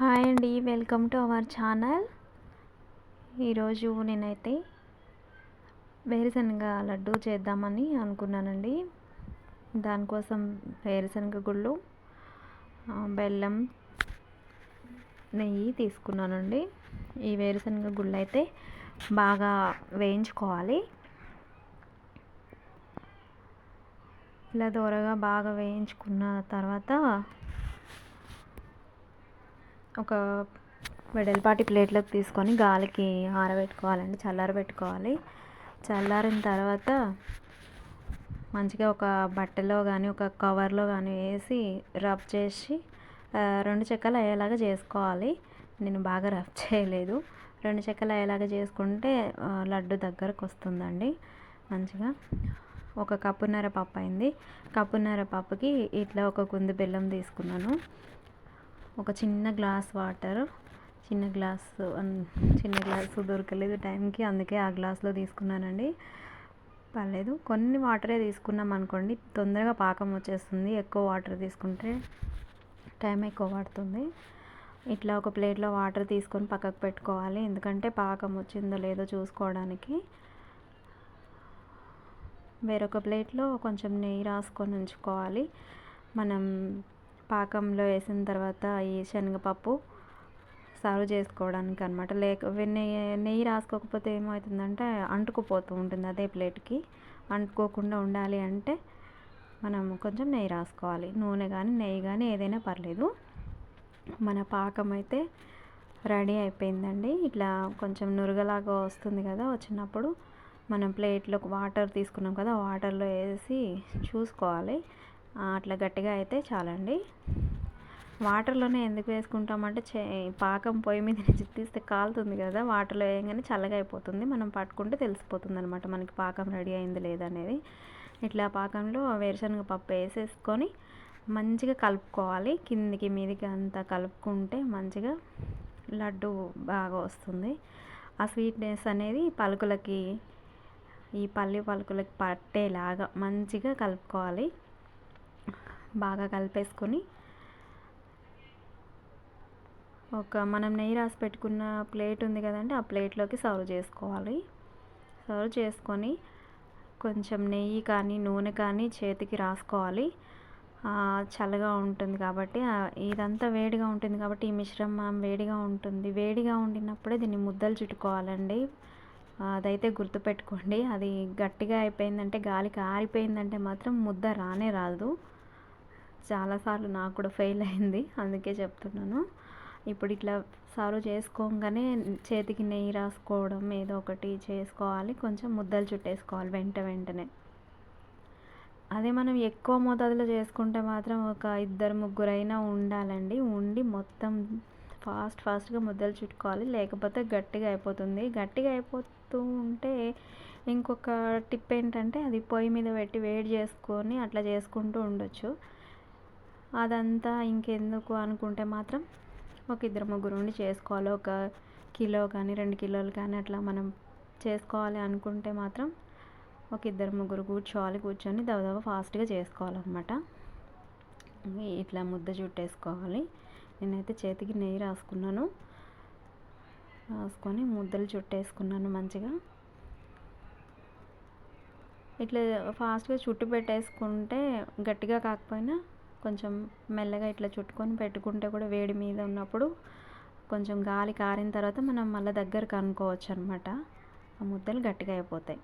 Hi అండి welcome to our channel. ఈరోజు నేనైతే వేరుశనగ లడ్డు చేద్దామని అనుకున్నానండి. దానికోసం వేరుశనగ గుళ్ళు బెల్లం నెయ్యి తీసుకున్నానండి. ఈ వేరుశనగ గుళ్ళు అయితే బాగా వేయించుకోవాలి. ఇలా దూరగా బాగా వేయించుకున్న తర్వాత ఒక వెడల్పాటి ప్లేట్లోకి తీసుకొని గాలికి ఆరబెట్టుకోవాలండి చల్లారబెట్టుకోవాలి. చల్లారిన తర్వాత మంచిగా ఒక బట్టలో కానీ ఒక కవర్లో కానీ వేసి రబ్ చేసి రెండు చెక్కలు అయ్యేలాగా చేసుకోవాలి. నేను బాగా రబ్ చేయలేదు. రెండు చెక్కలు అయ్యేలాగా చేసుకుంటే లడ్డు దగ్గరకు వస్తుందండి మంచిగా. ఒక కప్పున్నర పప్పు అయింది. కప్పున్నర పప్పుకి ఇట్లా ఒక కుంది బెల్లం తీసుకున్నాను. ఒక చిన్న గ్లాస్ వాటర్ చిన్న గ్లాస్ చిన్న గ్లాసు దొరకలేదు టైంకి అందుకే ఆ గ్లాస్లో తీసుకున్నానండి. పర్లేదు కొన్ని వాటరే తీసుకున్నాం అనుకోండి తొందరగా పాకం వచ్చేస్తుంది ఎక్కువ వాటర్ తీసుకుంటే టైం ఎక్కువ పడుతుంది. ఇట్లా ఒక ప్లేట్లో వాటర్ తీసుకొని పక్కకు పెట్టుకోవాలి ఎందుకంటే పాకం వచ్చిందో లేదో చూసుకోవడానికి. వేరొక ప్లేట్లో కొంచెం నెయ్యి రాసుకొని ఉంచుకోవాలి. మనం పాకంలో వేసిన తర్వాత ఈ శనగపప్పు సర్వ్ చేసుకోవడానికి అనమాట లేక నెయ్యి నెయ్యి రాసుకోకపోతే ఏమవుతుందంటే అంటుకుపోతూ ఉంటుంది అదే ప్లేట్కి. అంటుకోకుండా ఉండాలి అంటే మనం కొంచెం నెయ్యి రాసుకోవాలి. నూనె కానీ నెయ్యి కానీ ఏదైనా పర్లేదు. మన పాకం అయితే రెడీ అయిపోయిందండి. ఇట్లా కొంచెం నురగలాగా వస్తుంది కదా వచ్చినప్పుడు. మనం ప్లేట్లోకి వాటర్ తీసుకున్నాం కదా వాటర్లో వేసి చూసుకోవాలి. అట్లా గట్టిగా అయితే చాలండి. వాటర్లోనే ఎందుకు వేసుకుంటామంటే చే పాకం పొయ్యి మీద నుంచి తీస్తే కాలుతుంది కదా వాటర్లో వేయగానే చల్లగా అయిపోతుంది. మనం పట్టుకుంటే తెలిసిపోతుంది అనమాట మనకి పాకం రెడీ అయింది లేదనేది ఇట్లా పాకంలో వేరుశనగ పప్పు వేసేసుకొని మంచిగా కలుపుకోవాలి. కిందికి మీదికి అంతా కలుపుకుంటే మంచిగా లడ్డు బాగా వస్తుంది. ఆ స్వీట్నెస్ అనేది పలుకులకి ఈ పల్లి పలుకులకి పట్టేలాగా మంచిగా కలుపుకోవాలి. బాగా కలిపేసుకొని ఒక మనం నెయ్యి రాసి పెట్టుకున్న ప్లేట్ ఉంది కదండి ఆ ప్లేట్లోకి సర్వ్ చేసుకోవాలి. సర్వ్ చేసుకొని కొంచెం నెయ్యి కానీ నూనె కానీ చేతికి రాసుకోవాలి. చల్లగా ఉంటుంది కాబట్టి ఇదంతా వేడిగా ఉంటుంది కాబట్టి ఈ మిశ్రమం వేడిగా ఉంటుంది. వేడిగా ఉండినప్పుడే దీన్ని ముద్దలు చుట్టుకోవాలండి. అదైతే గుర్తుపెట్టుకోండి. అది గట్టిగా అయిపోయిందంటే గాలికి ఆరిపోయిందంటే మాత్రం ముద్ద రానే రాదు. చాలాసార్లు నాకు కూడా ఫెయిల్ అయింది. అందుకే చెప్తున్నాను. ఇప్పుడు ఇట్లా సర్వ్ చేసుకోగానే చేతికి నెయ్యి రాసుకోవడం ఏదో ఒకటి చేసుకోవాలి. కొంచెం ముద్దలు చుట్టేసుకోవాలి వెంట వెంటనే. అదే మనం ఎక్కువ మోతాదులో చేసుకుంటే మాత్రం ఒక ఇద్దరు ముగ్గురైనా ఉండాలండి. ఉండి మొత్తం ఫాస్ట్ ఫాస్ట్గా ముద్దలు చుట్టుకోవాలి. లేకపోతే గట్టిగా అయిపోతుంది. గట్టిగా అయిపోతూ ఉంటే ఇంకొక టిప్ ఏంటంటే అది పొయ్యి మీద పెట్టి వేడి చేసుకొని అట్లా చేసుకుంటూ ఉండొచ్చు. అదంతా ఇంకెందుకు అనుకుంటే మాత్రం ఒక ఇద్దరు ముగ్గురు ఉండి చేసుకోవాలి. ఒక కిలో కానీ రెండు కిలోలు కానీ అట్లా మనం చేసుకోవాలి అనుకుంటే మాత్రం ఒక ఇద్దరు ముగ్గురు కూర్చోవాలి. కూర్చొని దవదవ ఫాస్ట్గా చేసుకోవాలన్నమాట. ఇట్లా ముద్ద చుట్టేసుకోవాలి. నేనైతే చేతికి నెయ్యి రాసుకున్నాను. రాసుకొని ముద్దలు చుట్టేసుకున్నాను మంచిగా. ఇట్లా ఫాస్ట్గా చుట్టు పెట్టేసుకుంటే గట్టిగా కాకపోయినా కొంచెం మెల్లగా ఇట్లా చుట్టుకొని పెట్టుకుంటే కూడా వేడి మీద ఉన్నప్పుడు కొంచెం గాలి కారిన తర్వాత మనం మళ్ళీ దగ్గరకు అనుకోవచ్చు అనమాట ఆ ముద్దలు గట్టిగా అయిపోతాయి.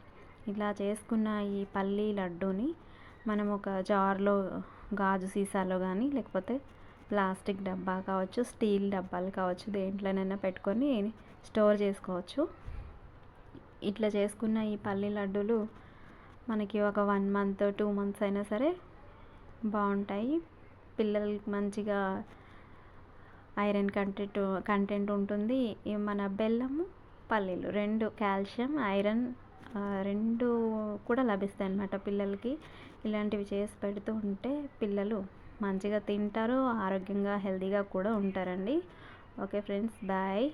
ఇలా చేసుకున్న ఈ పల్లి లడ్డూని మనం ఒక జార్లో గాజు సీసాలో కానీ లేకపోతే ప్లాస్టిక్ డబ్బా కావచ్చు స్టీల్ డబ్బాలు కావచ్చు దేంట్లోనైనా పెట్టుకొని స్టోర్ చేసుకోవచ్చు. ఇట్లా చేసుకున్న ఈ పల్లి లడ్డూలు మనకి ఒక వన్ మంత్ టూ మంత్స్ అయినా సరే బాగుంటాయి. పిల్లలకి మంచిగా ఐరన్ కంటెంట్ కంటెంట్ ఉంటుంది. మన బెల్లము పల్లీలు రెండు కాల్షియం ఐరన్ రెండు కూడా లభిస్తాయి అన్నమాట పిల్లలకి. ఇలాంటివి చేసి పెడుతూ ఉంటే పిల్లలు మంచిగా తింటారు ఆరోగ్యంగా హెల్తీగా కూడా ఉంటారండి. Okay friends bye.